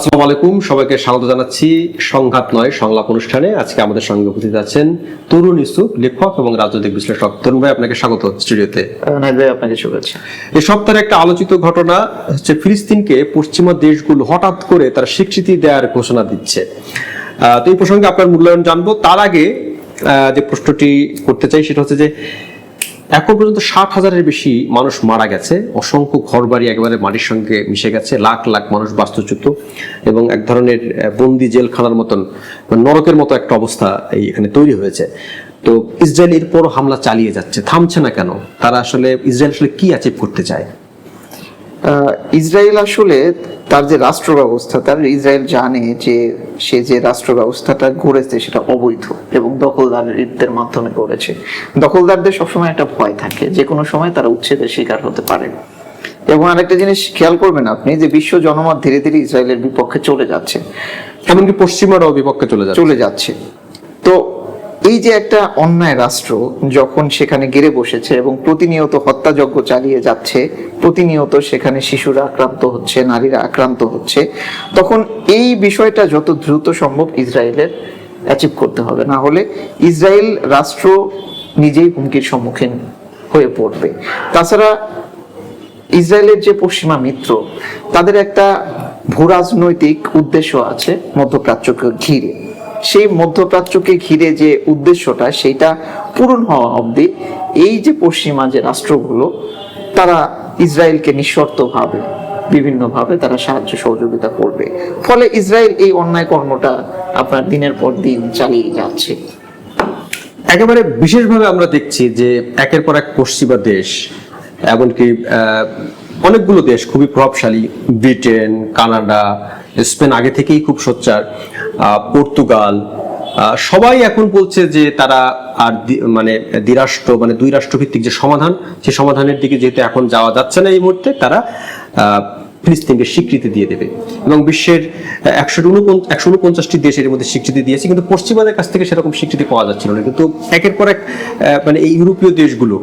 আসসালামু আলাইকুম সবাইকে স্বাগত জানাচ্ছি সংঘাত নয় সংলাপ অনুষ্ঠানে। আজকে আমাদের সঙ্গে উপস্থিত আছেন তরুণ ইসুফ লেখক এবং রাজনৈতিক বিশ্লেষক। তরুণ ভাই আপনাকে স্বাগত স্টুডিওতে। ভাই আপনাকে শুভেচ্ছা। এই সপ্তাহের একটা আলোচিত ঘটনা হচ্ছে ফিলিস্তিনকে পশ্চিমা দেশগুলো হঠাৎ করে তার স্বীকৃতি দেওয়ার ঘোষণা দিচ্ছে। আহ, তো এই প্রসঙ্গে আপনার মূল্যায়ন জানব। তার আগে আহ, যে প্রশ্নটি করতে চাই সেটা হচ্ছে যে এখন পর্যন্ত ষাট হাজারের বেশি মানুষ মারা গেছে। অসংখ্য ঘরবাড়ি একেবারে মাটির সঙ্গে মিশে গেছে। লাখ লাখ মানুষ বাস্তুচ্যুত এবং এক ধরনের বন্দি জেলখানার মতন নরকের মতো একটা অবস্থা এখানে তৈরি হয়েছে। তো ইসরায়েল এরপর হামলা চালিয়ে যাচ্ছে। থামছে না কেন? তারা আসলে, ইসরায়েল আসলে কি অ্যাচিভ করতে চায়? ইসরায়েল আসলে তার যে রাষ্ট্র ব্যবস্থা তার ইসরায়েল জানে যে সে যে রাষ্ট্র ব্যবস্থাটা গড়েছে সেটা অবৈধ এবং দখলদারদের মাধ্যমে গড়েছে। দখলদারদের সবসময় একটা ভয় থাকে যে কোনো সময় তারা উচ্ছেদের শিকার হতে পারে। এবং আরেকটা জিনিস খেয়াল করবেন আপনি যে বিশ্ব জনমত ধীরে ধীরে ইসরায়েলের বিপক্ষে চলে যাচ্ছে। এমনকি পশ্চিমারাও বিপক্ষে চলে যাচ্ছে। চলে যাচ্ছে। তো এই যে একটা অন্যায় রাষ্ট্র যখন সেখানে গেড়ে বসেছে এবং প্রতিনিয়ত হত্যাযজ্ঞ চালিয়ে যাচ্ছে, প্রতিনিয়ত সেখানে শিশুরা আক্রান্ত হচ্ছে, নারীরা আক্রান্ত হচ্ছে, তখন এই বিষয়টা যত দ্রুত সম্ভব ইসরায়েলের অ্যাচিভ করতে হবে। না হলে ইসরায়েল রাষ্ট্র নিজেই হুমকির সম্মুখীন হয়ে পড়বে। তাছাড়া ইসরায়েলের যে পশ্চিমা মিত্র, তাদের একটা ভূরাজনৈতিক উদ্দেশ্য আছে মধ্যপ্রাচ্যকে ঘিরে। সেই মধ্যপ্রাচ্যকে ঘিরে যে উদ্দেশ্যটা, সেইটা পূরণ হওয়া অবধি এই যে পশ্চিমা যে রাষ্ট্রগুলো, তারা ইসরায়েলকে নিঃশর্তভাবে, বিভিন্নভাবে তারা সাহায্য সহযোগিতা করবে। ফলে ইসরায়েল এই অন্যায় কর্মটা আপনার দিনের পর দিন চালিয়ে যাচ্ছে। একেবারে বিশেষভাবে আমরা দেখছি যে একের পর এক পশ্চিমা দেশ, এমনকি অনেকগুলো দেশ খুবই প্রভাবশালী, ব্রিটেন, কানাডা, স্পেন আগে থেকেই খুব সোচ্চার। পর্তুগাল সবাই এখন বলছে যে তারা আর মানে দ্বিরাষ্ট্র মানে দুই রাষ্ট্রভিত্তিক যে সমাধান, সেই সমাধানের দিকে যেহেতু এখন যাওয়া যাচ্ছে না এই মুহূর্তে, তারা ফিলিস্তিনকে স্বীকৃতি দিয়ে দেবে। এবং বিশ্বের একশো একশো উনপঞ্চাশটি দেশ এর মধ্যে স্বীকৃতি দিয়েছে, কিন্তু পশ্চিমাদের কাছ থেকে সেরকম স্বীকৃতি পাওয়া যাচ্ছিল না। কিন্তু একের পর এক মানে এই ইউরোপীয় দেশগুলো,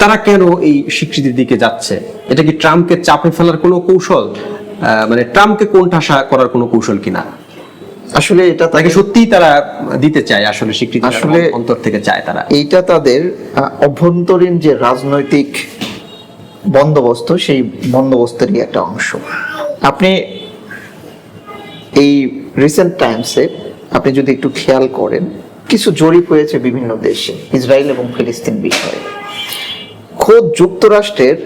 তারা কেন এই স্বীকৃতির দিকে যাচ্ছে? এটা কি ট্রাম্পকে চাপে ফেলার কোনো কৌশল? মানে ট্রাম্পকে কোণঠাসা করার কোনো কৌশল কিনা আসলে এটা তাকে সত্যিই তারা দিতে চায় আসলে স্বীকৃতি আসলে- আসলে অন্তর থেকে চায় তারা। এইটা তাদের অভ্যন্তরীণ যে রাজনৈতিক বন্দোবস্ত সেই বন্দোবস্তেরই একটা অংশ। আপনি এই রিসেন্ট টাইমসে আপনি যদি একটু খেয়াল করেন কিছু জরিপ হয়েছে বিভিন্ন দেশে ইসরায়েল এবং ফিলিস্তিন বিষয়ে। খোদ যুক্তরাষ্ট্রের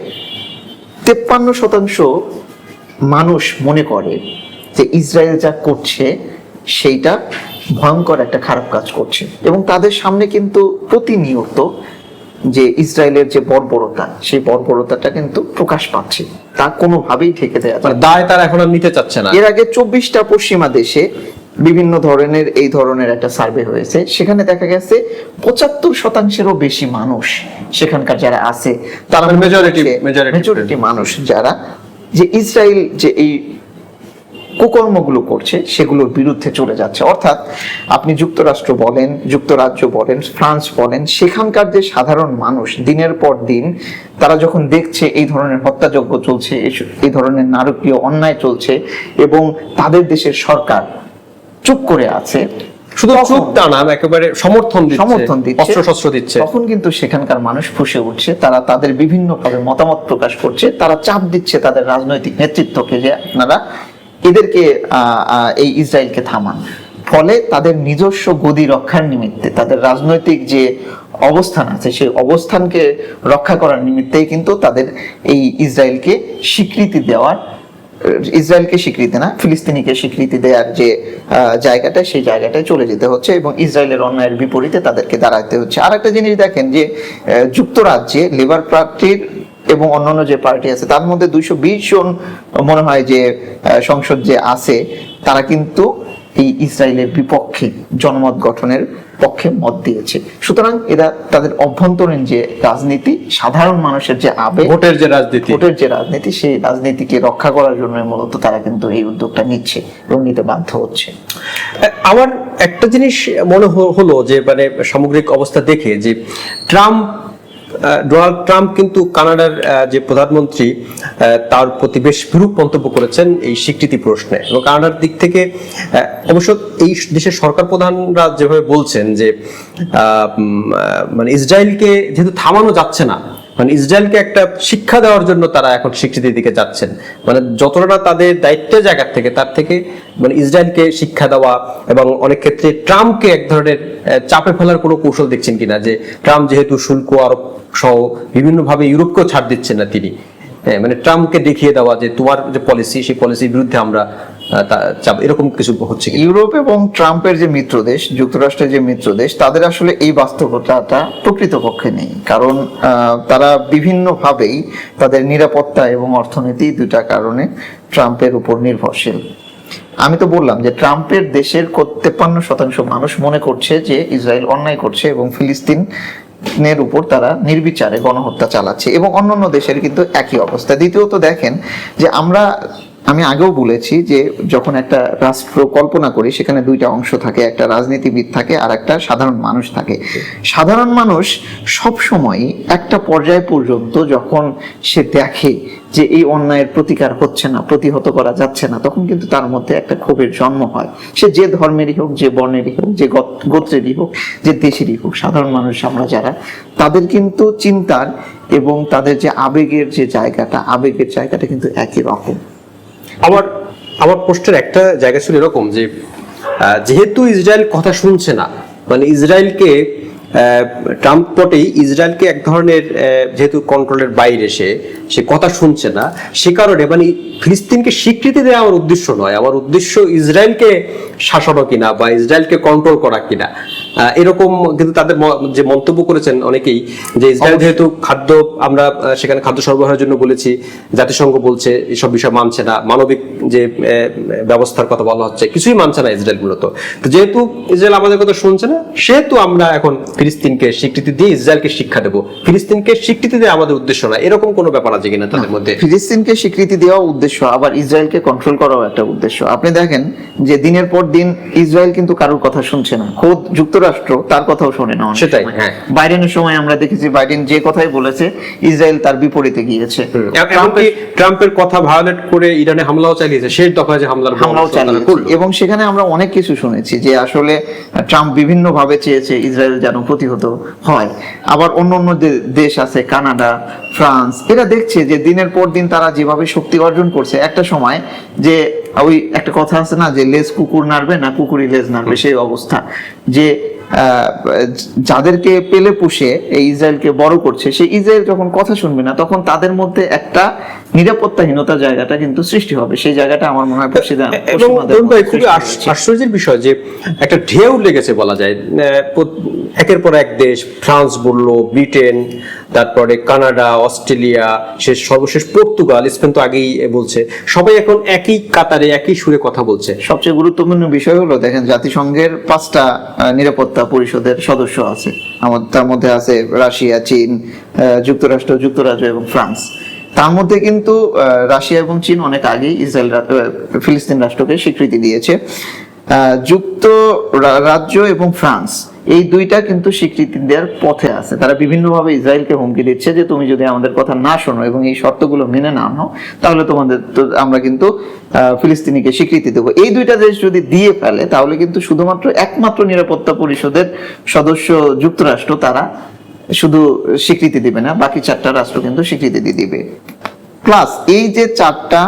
তেপ্পান্ন শতাংশ মানুষ মনে করে যে ইসরায়েল যা করছে সেইটা ভয়ঙ্কর একটা খারাপ কাজ করছে। এবং তাদের সামনে কিন্তু প্রতিনিয়ত যে ইসরায়েলের যে বর্বরতা সেই বর্বরতাটা কিন্তু প্রকাশ পাচ্ছে। তা কোনোভাবেই ঠেকে যায় মানে দায় তারা এখন আর নিতে চাচ্ছে না। এর আগে চব্বিশটা পশ্চিমা দেশে বিভিন্ন ধরনের এই ধরনের একটা সার্ভে হয়েছে। সেখানে দেখা গেছে পঁচাত্তর শতাংশেরও বেশি মানুষ সেখানকার যারা আছে তারা মানে majority- majority মেজরিটি মানুষ যারা যে ইসরায়েল যে এই কুকর্মগুলো করছে সেগুলোর বিরুদ্ধে চলে যাচ্ছে। অর্থাৎ আপনি যুক্তরাষ্ট্র বলেন যুক্তরাজ্য বলেন ফ্রান্স বলেন সেখানকার যে সাধারণ মানুষ দিনের পর দিন তারা যখন দেখছে এই ধরনের হত্যাযজ্ঞ চলছে এই- ধরনের নারকীয় অন্যায় চলছে এবং তাদের দেশের সরকার চুপ করে আছে শুধু চুপ তা না একেবারে সমর্থন দিচ্ছে সমর্থন দিচ্ছে অস্ত্র দিচ্ছে। তখন কিন্তু সেখানকার মানুষ ফুসে উঠছে তারা তাদের বিভিন্ন ভাবে মতামত প্রকাশ করছে তারা চাপ দিচ্ছে তাদের রাজনৈতিক নেতৃত্বকে যে আপনারা এদেরকে এই ইসরায়েলকে থামান। ফলে তাদের নিজস্ব গদি রক্ষার নিমিত্তে, তাদের রাজনৈতিক যে অবস্থান আছে, সেই অবস্থানকে রক্ষা করার নিমিত্তেই কিন্তু তাদের এই ইসরায়েলকে স্বীকৃতি দেওয়ার, ইসরায়েলকে স্বীকৃতি না, ফিলিস্তিনিকে স্বীকৃতি দেওয়ার যে জায়গাটা, সেই জায়গাটায় চলে যেতে হচ্ছে এবং ইসরায়েলের অন্যায়ের বিপরীতে তাদেরকে দাঁড়াতে হচ্ছে। আর একটা জিনিস দেখেন যে যুক্তরাজ্যে লেবার পার্টির এবং অন্যান্য যে পার্টি আছে তার মধ্যে দুইশো বিশ জন মনে হয় যে সংসদ যে আছে তারা কিন্তু এই ইসরায়েলের বিপক্ষে জনমত গঠনের পক্ষে মত দিয়েছে। সুতরাং এরা তাদের অভ্যন্তরীণ যে রাজনীতি সাধারণ মানুষের যে আবেগ ভোটের যে রাজনীতি। ভোটের যে রাজনীতি সেই রাজনীতিকে রক্ষা করার জন্য মূলত তারা কিন্তু এই উদ্যোগটা নিচ্ছে এবং নিতে বাধ্য হচ্ছে। আমার একটা জিনিস মনে হলো যে মানে সামগ্রিক অবস্থা দেখে যে ট্রাম্প ডোনাল্ড ট্রাম্প কিন্তু কানাডার যে প্রধানমন্ত্রী তার প্রতি বেশ বিরূপ মন্তব্য করেছেন এই স্বীকৃতি প্রশ্নে। এবং কানাডার দিক থেকে অবশ্য এই দেশের সরকার প্রধানরা যেভাবে বলছেন যে মানে ইসরায়েলকে যেহেতু থামানো যাচ্ছে না মানে ইসরায়েলকে একটা শিক্ষা দেওয়ার জন্য তারা এখন স্বীকৃতির দিকে যাচ্ছেন। মানে যতটা না তাদের দায়িত্বের জায়গা থেকে তার থেকে মানে ইসরায়েলকে শিক্ষা দেওয়া এবং অনেক ক্ষেত্রে ট্রাম্পকে এক ধরনের চাপে ফেলার কোনো কৌশল দেখছেন কিনা? যে ট্রাম্প যেহেতু শুল্ক আরোপ সহ বিভিন্নভাবে ইউরোপকেও ছাড় দিচ্ছেন না তিনি। হ্যাঁ, মানে ট্রাম্পকে দেখিয়ে দেওয়া যে তোমার যে পলিসি সেই পলিসির বিরুদ্ধে আমরা এরকম কিছু হচ্ছে ইউরোপ এবং ট্রাম্পের যে মিত্র দেশ, যুক্তরাষ্ট্রের যে মিত্র দেশ, তাদের আসলে এই বাস্তবতাটা প্রকৃতপক্ষে নেই। কারণ তারা বিভিন্নভাবেই তাদের নিরাপত্তা এবং অর্থনীতি দুটা কারণে ট্রাম্পের উপর নির্ভরশীল। আমি তো বললাম যে ট্রাম্পের দেশের তেপ্পান্ন শতাংশ মানুষ মনে করছে যে ইসরায়েল অন্যায় করছে এবং ফিলিস্তিন নের উপর তারা নির্বিচারে গণহত্যা চালাচ্ছে এবং অন্যান্য দেশের কিন্তু একই অবস্থা। দ্বিতীয়ত দেখেন যে আমরা আমি আগেও বলেছি যে যখন একটা রাষ্ট্র কল্পনা করি, সেখানে দুইটা অংশ থাকে, একটা রাজনীতিবিদ থাকে আর একটা সাধারণ মানুষ থাকে। সাধারণ মানুষ সব সময় একটা পর্যায় পর্যন্ত যখন সে দেখে যে এই অন্যায়ের প্রতিকার হচ্ছে না, প্রতিহত করা যাচ্ছে না, তখন কিন্তু তার মধ্যে একটা ক্ষোভের জন্ম হয়। সে যে ধর্মেরই হোক, যে বর্ণেরই হোক, যে গোত্রেরই হোক, যে দেশেরই হোক, সাধারণ মানুষ আমরা যারা, তাদের কিন্তু চিন্তার এবং তাদের যে আবেগের যে জায়গাটা, আবেগের জায়গাটা কিন্তু একই রকম। আমার আমার পোস্টের একটা জায়গা ছিল এরকম যে যেহেতু ইসরায়েল কথা শুনছে না মানে ইসরায়েলকে ট্রাম্প পটেই ইসরায়েলকে এক ধরনের যেহেতু কন্ট্রোলের বাইরে সে সে কথা শুনছে না, সে কারণে মানে ফিলিস্তিনকে স্বীকৃতি দেওয়া আমার উদ্দেশ্য নয়। আমার উদ্দেশ্য ইসরায়েলকে শাসনও কিনা বা ইসরায়েলকে কন্ট্রোল করা কিনা। এরকম কিন্তু তাদের যে মন্তব্য করেছেন অনেকেই যে ইসরায়েল যেহেতু খাদ্য আমরা সেখানে খাদ্য সরবরাহের জন্য বলেছি জাতিসংঘ বলছে এসব বিষয় মানছে না মানবিক যে ব্যবস্থার কথা বলা হচ্ছে কিছুই মানছে না ইসরায়েল মূলত। তো যেহেতু ইসরায়েল আমাদের কথা শুনছে না সেহেতু আমরা এখন ফিলিস্তিনকে স্বীকৃতি দিয়ে ইসরায়েলকে শিক্ষা দেবো। ফিলিস্তিনকে স্বীকৃতি দেওয়া আমাদের উদ্দেশ্য না এরকম কোনো ব্যাপার আছে কিনা তাদের মধ্যে? ফিলিস্তিনকে স্বীকৃতি দেওয়া উদ্দেশ্য আবার ইসরায়েলকে কন্ট্রোল করাও একটা উদ্দেশ্য। আপনি দেখেন যে দিনের পর দিন ইসরায়েল কিন্তু কারোর কথা শুনছে না। খোদ যুক্তরাষ্ট্র তার কথাও শোনে না সেটাই। হ্যাঁ। বাইডেনের সময় আমরা দেখেছি বাইডেন যে কথাই বলেছে ইসরায়েল তার বিপরীতে গিয়েছে। ট্রাম্পের কথা ভায়োলেট করে ইরানে হামলাও চালিয়েছে শেষ দফায় যে হামলার হামলাও চালিয়েছে। এবং সেখানে আমরা অনেক কিছু শুনেছি যে আসলে ট্রাম্প বিভিন্ন ভাবে চেয়েছে ইসরায়েল যেন প্রতিহত হয়। আবার অন্য অন্য দেশ আছে কানাডা ফ্রান্স এরা দেখছে যে দিনের পর দিন তারা যেভাবে শক্তি অর্জন করছে একটা সময় যে ওই একটা কথা আছে না যে লেজ কুকুর নাড়বে না কুকুরই লেজ নাড়বে সেই অবস্থা। যে আহ, যাদেরকে পেলে পুষে এই ইসরায়েলকে বড় করছে সেই ইসরায়েল যখন কথা শুনবে না তখন তাদের মধ্যে একটা নিরাপত্তাহীনতার জায়গাটা কিন্তু সৃষ্টি হবে। সেই জায়গাটা আমার মনে হয় খুবই। আশ্চর্যের বিষয় যে একটা ঢেউ লেগেছে বলা যায়। একের পর এক দেশ ফ্রান্স বলল ব্রিটেন তারপরে কানাডা অস্ট্রেলিয়া শেষ সর্বশেষ পর্তুগাল স্পেন তো আগেই বলছে। সবাই এখন একই কাতারে একই সুরে কথা বলছে। সবচেয়ে গুরুত্বপূর্ণ বিষয় হলো দেখেন জাতিসংঘের পাঁচটা নিরাপত্তা পরিষদের সদস্য আছে। আমাদের তার মধ্যে আছে রাশিয়া চীন যুক্তরাষ্ট্র যুক্তরাজ্য এবং ফ্রান্স। তার মধ্যে কিন্তু রাশিয়া এবং চীন অনেক আগেই ইসরায়েল ফিলিস্তিন রাষ্ট্রকে স্বীকৃতি দিয়েছে। যুক্ত রাজ্য এবং ফ্রান্স, এই দুইটা কিন্তু স্বীকৃতি দেওয়ার পথে আছে। তারা বিভিন্নভাবে ইসরায়েলকে হুমকি দিচ্ছে যে, তুমি যদি আমাদের কথা না শোনো এবং এই শর্তগুলো মেনে না নাও, তাহলে তোমাদের আমরা কিন্তু ফিলিস্তিনিকে স্বীকৃতি দেবো। এই দুইটা দেশ যদি দিয়ে ফেলে, তাহলে কিন্তু শুধুমাত্র একমাত্র নিরাপত্তা পরিষদের সদস্য যুক্তরাষ্ট্র, তারা শুধু স্বীকৃতি দিবে না, বাকি চারটা রাষ্ট্র কিন্তু স্বীকৃতি দিয়ে দিবে। প্লাস এই যে চারটা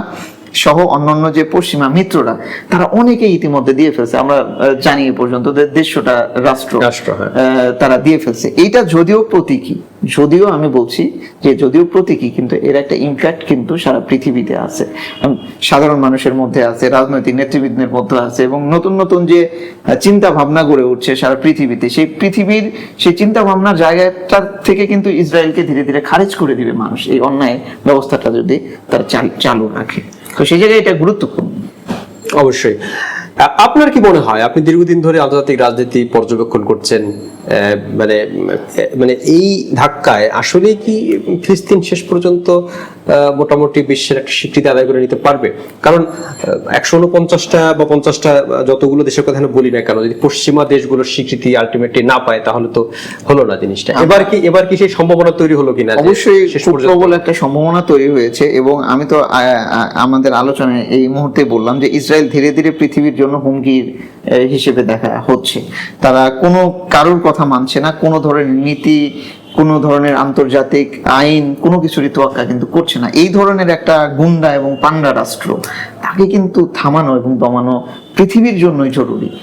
সহ অন্যান্য যে পশ্চিমা মিত্ররা তারা অনেকেই ইতিমধ্যে দিয়ে ফেলছে। আমরা জানি এ পর্যন্ত দেড়শোটা রাষ্ট্র হ্যাঁ। তারা দিয়ে ফেলছে। এইটা যদিও প্রতীকী যদিও আমি বলছি যে যদিও প্রতীকী কিন্তু এর একটা ইম্প্যাক্ট কিন্তু সারা পৃথিবীতে আছে। সাধারণ মানুষের মধ্যে আছে রাজনৈতিক নেতৃবৃন্দের মধ্যে আছে এবং নতুন নতুন যে চিন্তা ভাবনা গড়ে উঠছে সারা পৃথিবীতে সেই পৃথিবীর সেই চিন্তা ভাবনার জায়গাটা থেকে কিন্তু ইসরায়েলকে ধীরে ধীরে খারিজ করে দিবে মানুষ। এই অন্যায় ব্যবস্থাটা যদি তারা চালু রাখে। তো সেই জায়গায় এটা গুরুত্বপূর্ণ। অবশ্যই। আপনার কি মনে হয়, আপনি দীর্ঘদিন ধরে আন্তর্জাতিক রাজনীতি পর্যবেক্ষণ করছেন মানে মানে এই ধাক্কায় আসলে কি ফিলিস্তিন শেষ পর্যন্ত মোটামুটি বিশ্বের একটা স্বীকৃতি আদায় করে নিতে পারবে। কারণ একশো উনপঞ্চাশটা বা পঞ্চাশটা যতগুলো দেশের কথা বলি না কেন যদি পশ্চিমা দেশগুলোর স্বীকৃতি আলটিমেটলি না পায় তাহলে তো হলো না জিনিসটা। এবার কি এবার কি সেই সম্ভাবনা তৈরি হলো কিনা অবশ্যই প্রবল একটা সম্ভাবনা তৈরি হয়েছে এবং আমি তো আমাদের আলোচনায় এই মুহূর্তে বললাম যে ইসরায়েল ধীরে ধীরে পৃথিবীর জন্য হুমকির হিসেবে দেখা হচ্ছে। তারা কোনো কারোর কথা মানছে না কোনো ধরনের নীতি কোনো ধরনের আন্তর্জাতিক আইন কোনো কিছুরই তোয়াক্কা কিন্তু করছে না। এই ধরনের একটা গুন্ডা এবং পান্ডা রাষ্ট্র, তাকে কিন্তু থামানো এবং দমানো পৃথিবীর জন্যই জরুরি।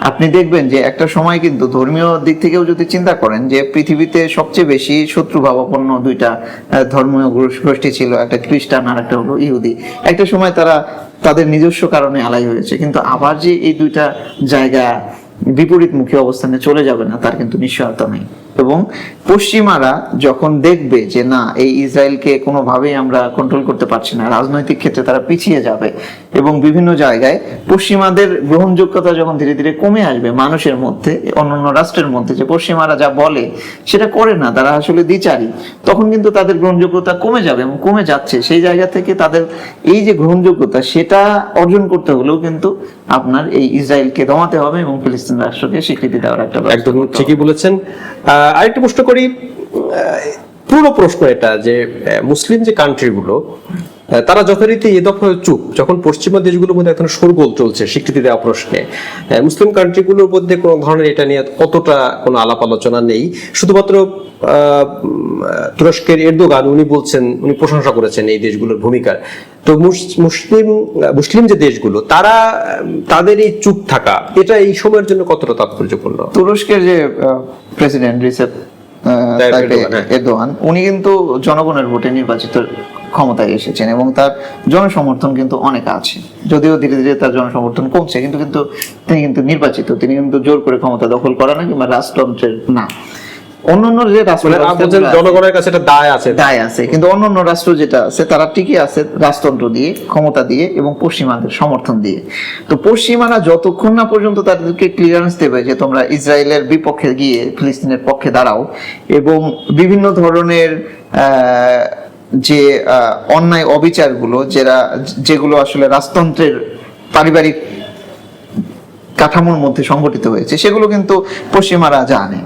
আপনি দেখবেন যে একটা সময় কিন্তু ধর্মীয় দিক থেকেও যদি চিন্তা করেন যে পৃথিবীতে সবচেয়ে বেশি শত্রুভাবাপন্ন দুইটা ধর্মীয় গোষ- গোষ্ঠী ছিল, একটা খ্রিস্টান আর একটা হলো ইহুদি। একটা সময় তারা তাদের নিজস্ব কারণে আলাই হয়েছে, কিন্তু আবার যে এই দুইটা জায়গা বিপরীতমুখী অবস্থানে চলে যাবে না, তার কিন্তু নিশ্চয়তা নেই। এবং পশ্চিমারা যখন দেখবে যে না এই ইসরায়েলকে কোনোভাবেই আমরা কন্ট্রোল করতে পারছি না রাজনৈতিক ক্ষেত্রে তারা পিছিয়ে যাবে এবং বিভিন্ন জায়গায় পশ্চিমাদের গ্রহণযোগ্যতা যখন ধীরে ধীরে কমে আসবে মানুষের মধ্যে অন্যান্য রাষ্ট্রের মধ্যে যে পশ্চিমারা যা বলে সেটা করে না তারা আসলে দ্বিচারী তখন কিন্তু তাদের গ্রহণযোগ্যতা কমে যাবে এবং কমে যাচ্ছে। সেই জায়গা থেকে তাদের এই যে গ্রহণযোগ্যতা সেটা অর্জন করতে হলেও কিন্তু আপনার এই ইসরায়েলকে দমাতে হবে এবং ফিলিস্তিন রাষ্ট্রকে স্বীকৃতি দেওয়ার একটা একদম ঠিকই বলেছেন। আহ, আরেকটা প্রশ্ন করি। পুরো প্রশ্ন এটা যে মুসলিম যে কান্ট্রিগুলো তারা যথারীতি এ দফায় চুপ। যখন পশ্চিমা দেশগুলোর মধ্যে এখন শোরগোল চলছে স্বীকৃতি দেওয়া প্রশ্নে। মুসলিম কান্ট্রিগুলোর মধ্যে কোনো ধরনের এটা নিয়ে অতটা কোনো আলাপ আলোচনা নেই। শুধুমাত্র তুরস্কের এরদোগান উনি বলছেন উনি প্রশংসা করেছেন এই দেশগুলোর ভূমিকার। তো মুসলিম মুসলিম যে দেশগুলো তারা তাদের এই চুপ থাকা এটা এই সময়ের জন্য কতটা তাৎপর্যপূর্ণ? তুরস্কের যে প্রেসিডেন্ট রিসেপ এরদোয়ান, হ্যাঁ। এরদোয়ান উনি কিন্তু জনগণের ভোটে নির্বাচিত ক্ষমতায় এসেছেন এবং তার জনসমর্থন কিন্তু অনেক আছে। যদিও ধীরে ধীরে তার জনসমর্থন কমছে কিন্তু কিন্তু তিনি কিন্তু নির্বাচিত। তিনি কিন্তু জোর করে ক্ষমতা দখল করা না কিংবা রাজতন্ত্রের না। অন্যান্য যে রাষ্ট্র মানে জনগণের কাছে একটা দায় আছে। দায় আছে কিন্তু অন্যান্য রাষ্ট্র যেটা আছে তারা টিকে আছে রাজতন্ত্র দিয়ে ক্ষমতা দিয়ে এবং পশ্চিমাদের সমর্থন দিয়ে। তো পশ্চিমারা যতক্ষণ না পর্যন্ত তাদেরকে ক্লিয়ারেন্স দেবে যে তোমরা ইসরায়েলের বিপক্ষে গিয়ে ফিলিস্তিনের পক্ষে দাঁড়াও এবং বিভিন্ন ধরনের আহ, যে অন্যায় অবিচারগুলো যেরা, যেগুলো আসলে রাজতন্ত্রের পারিবারিক কাঠামোর মধ্যে সংগঠিত হয়েছে, সেগুলো কিন্তু পশ্চিমারা জানে।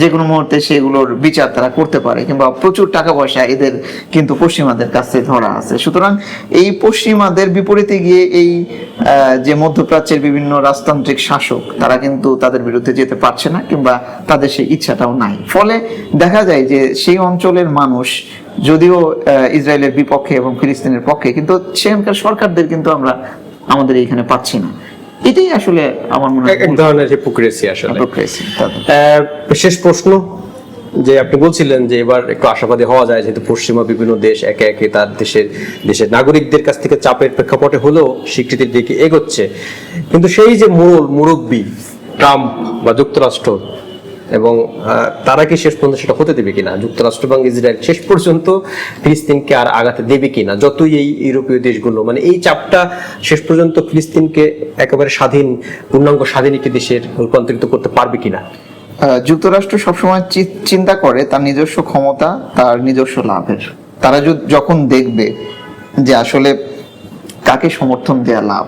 যে কোনো মুহূর্তে সেগুলোর বিচার তারা করতে পারে, কিংবা প্রচুর টাকা পয়সা এদের কিন্তু পশ্চিমাদের কাছে ধরা আছে। সুতরাং এই পশ্চিমাদের বিপরীতে গিয়ে এই যে মধ্যপ্রাচ্যের বিভিন্ন রাজতান্ত্রিক শাসক, তারা কিন্তু তাদের বিরুদ্ধে যেতে পারছে না, কিংবা তাদের সেই ইচ্ছাটাও নাই। ফলে দেখা যায় যে সেই অঞ্চলের মানুষ, যদিও ইসরায়েলের বিপক্ষে এবং ফিলিস্তিনের পক্ষে, কিন্তু সেখানকার সরকারদের কিন্তু আমরা, আমাদের এইখানে পাচ্ছি না। এটাই আসলে আমার মনে হয় এক- ধরনের হিপোক্রেসি আসলে। শেষ প্রশ্ন যে আপনি বলছিলেন যে এবার একটু আশাবাদী হওয়া যায় যেহেতু পশ্চিমা বিভিন্ন দেশ একে একে তার দেশের দেশের নাগরিকদের কাছ থেকে চাপের প্রেক্ষাপটে হলেও স্বীকৃতির দিকে এগোচ্ছে কিন্তু সেই যে মোড়ল মুরব্বী ট্রাম্প বা যুক্তরাষ্ট্র এবং তারা কি শেষ পর্যন্ত সেটা হতে দেবে কিনা? যুক্তরাষ্ট্র এবং ইসরায়েল শেষ পর্যন্ত ফিলিস্তিনকে আর আগাতে দেবে কিনা? যতই এই ইউরোপীয় দেশগুলো মানে এই চাপটা শেষ পর্যন্ত ফিলিস্তিনকে একেবারে স্বাধীন, পূর্ণাঙ্গ স্বাধীন একটি দেশের রূপান্তরিত করতে পারবে কিনা? যুক্তরাষ্ট্র সবসময় চিন্তা করে তার নিজস্ব ক্ষমতা, তার নিজস্ব লাভের। তারা যখন দেখবে যে আসলে কাকে সমর্থন দেয়া লাভ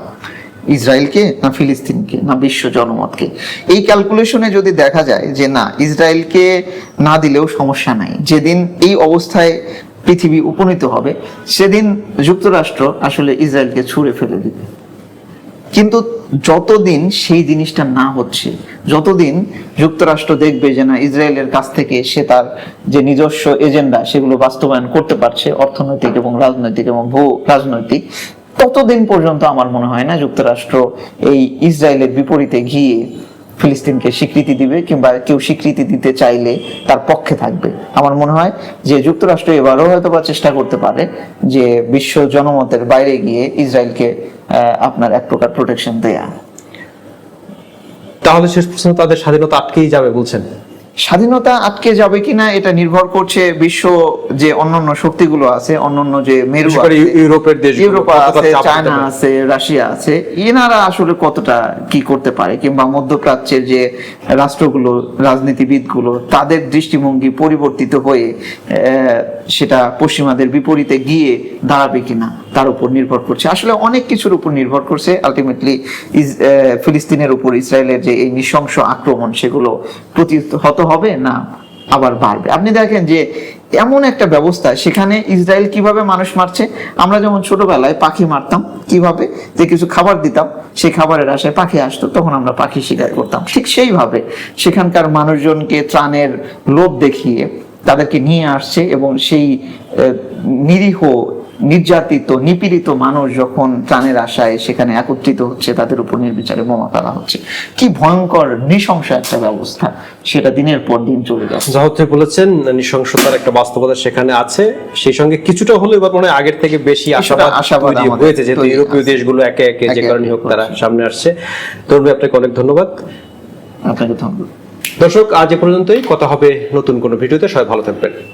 ইসরায়েলকে না ফিলিস্তিনকে, না বিশ্ব জনমতকে? এই ক্যালকুলেশনে যদি দেখা যায় যে না, ইসরায়েলকে না দিলেও সমস্যা নাই। যেদিন এই অবস্থায় পৃথিবী উপনীত হবে, সেদিন যুক্তরাষ্ট্র আসলে ইসরায়েলকে ছুঁড়ে ফেলে দিবে। কিন্তু যতদিন সেই জিনিসটা না হচ্ছে, যতদিন যুক্তরাষ্ট্র দেখবে যে না, ইসরায়েলের কাছ থেকে সে তার যে নিজস্ব এজেন্ডা, সেগুলো বাস্তবায়ন করতে পারছে, অর্থনৈতিক এবং রাজনৈতিক এবং ভূ রাজনৈতিক ততদিন পর্যন্ত আমার মনে হয় না যুক্তরাষ্ট্র এই ইসরায়েলের বিপরীতে গিয়ে ফিলিস্তিনকে স্বীকৃতি দিবে কিংবা কেউ স্বীকৃতি দিতে চাইলে তার পক্ষে থাকবে। আমার মনে হয় যে যুক্তরাষ্ট্র এবারও হয়তো বা চেষ্টা করতে পারে যে বিশ্ব জনমতের বাইরে গিয়ে ইসরায়েলকে আপনার এক প্রকার প্রোটেকশন দেয়া। তাহলে শেষ পর্যন্ত তাদের স্বাধীনতা আটকেই যাবে বলছেন? স্বাধীনতা আটকে যাবে কিনা এটা নির্ভর করছে বিশ্ব যে অন্যান্য শক্তিগুলো আছে অন্যান্য যে মেরু ইউরোপের দেশগুলো ইউরোপ আছে চায়না আছে রাশিয়া আছে এনারা আসলে কতটা কি করতে পারে? কিংবা মধ্যপ্রাচ্যের যে রাষ্ট্রগুলো রাজনীতিবিদগুলো তাদের দৃষ্টিভঙ্গি পরিবর্তিত হয়ে সেটা পশ্চিমাদের বিপরীতে গিয়ে দাঁড়াবে কিনা তার উপর নির্ভর করছে। আসলে অনেক কিছুর উপর নির্ভর করছে। আলটিমেটলি ফিলিস্তিনের উপর ইসরায়েলের যে এই নৃশংস আক্রমণ সেগুলো প্রতিহত হবে? না, আবার বাড়বে। আপনি দেখেন যে এমন একটা ব্যবস্থা, সেখানে ইসরায়েল কীভাবে মানুষ মারছে? আমরা যেমন ছোটবেলায় পাখি মারতাম কীভাবে? যে কিছু খাবার দিতাম, সেই খাবারের আশায় পাখি আসতো, তখন আমরা পাখি শিকার করতাম। ঠিক সেইভাবে সেখানকার মানুষজনকে ত্রাণের লোভ দেখিয়ে তাদেরকে নিয়ে আসছে এবং সেই নিরীহ নির্যাতিত নিপীড়িত মানুষ যখন ত্রাণের আশায় সেখানে একত্রিত হচ্ছে তাদের উপর নির্বিচারে বোমা ফেলা হচ্ছে। কি ভয়ঙ্কর নৃশংস একটা ব্যবস্থা। সেটা দিনের পর দিন চলে যাচ্ছে। যা হচ্ছে বলেছেন নৃশংসতার একটা বাস্তবতা সেখানে আছে। সেই সঙ্গে কিছুটা হলেও এবার মনে হয় আগের থেকে বেশি আশাবাদ হয়েছে যেহেতু ইউরোপীয় দেশগুলো একে একে যে কারণে হোক তারা সামনে আসছে। তরুণ আপনাকে অনেক ধন্যবাদ। আপনাকে ধন্যবাদ। দর্শক আজ এ পর্যন্তই। কথা হবে নতুন কোনো ভিডিওতে। সবাই ভালো থাকবেন।